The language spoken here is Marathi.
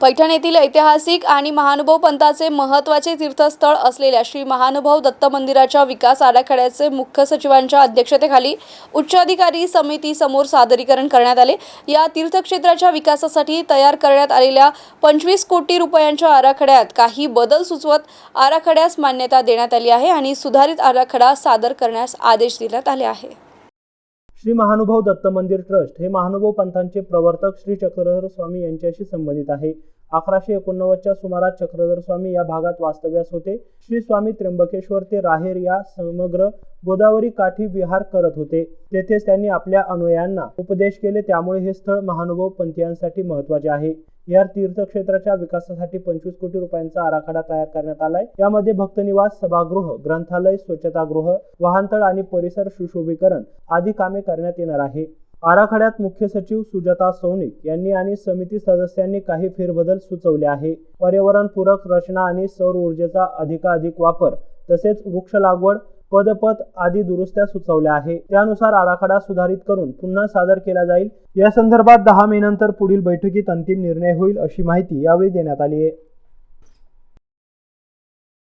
पैठण येथील ऐतिहासिक आणि महानुभव पंथाचे महत्त्वाचे तीर्थस्थळ असलेल्या श्री महानुभाव दत्त मंदिराच्या विकास आराखड्याचे मुख्य सचिवांच्या अध्यक्षतेखाली उच्चाधिकारी समिती समोर सादरीकरण करण्यात आले. या तीर्थक्षेत्राच्या विकासासाठी तयार करण्यात आलेल्या पंचवीस कोटी रुपयांच्या आराखड्यात काही बदल सुचवत आराखड्यास मान्यता देण्यात आली आहे आणि सुधारित आराखडा सादर करण्यास आदेश देण्यात आले आहे. श्री महानुभाव दत्त मंदिर ट्रस्ट हे महानुभाव पंथांचे प्रवर्तक श्री चक्रधर स्वामी यांच्याशी संबंधित आहे. अकराशे एकोणनव्वदच्या सुमारास चक्रधर स्वामी या भागात वास्तव्यास होते. श्री स्वामी त्र्यंबकेश्वर ते राहेर या समग्र गोदावरी काठी विहार करत होते. तेथेच त्यांनी आपल्या अनुयायांना उपदेश केले. त्यामुळे हे स्थळ महानुभाव पंथीयांसाठी महत्त्वाचे आहे. या तीर्थक्षेत्राच्या विकासासाठी पंचवीस कोटी रुपयांचा आराखडा तयार करण्यात आलाय. यामध्ये भक्तनिवास सभागृह ग्रंथालय स्वच्छतागृह वाहनतळ आणि परिसर सुशोभीकरण आदी कामे करण्यात येणार आहे. आराखड्यात मुख्य सचिव सुजाता सौनिक यांनी आणि समिती सदस्यांनी काही फेरबदल सुचवले आहे. पर्यावरणपूरक रचना आणि सौर ऊर्जेचा अधिकाधिक वापर तसेच वृक्ष लागवड पदपथ आदी दुरुस्त्या सुचवल्या आहे. त्यानुसार आराखडा सुधारित करून पुन्हा सादर केला जाईल. या संदर्भात दहा मे नंतर पुढील बैठकीत अंतिम निर्णय होईल अशी माहिती यावेळी देण्यात आली आहे.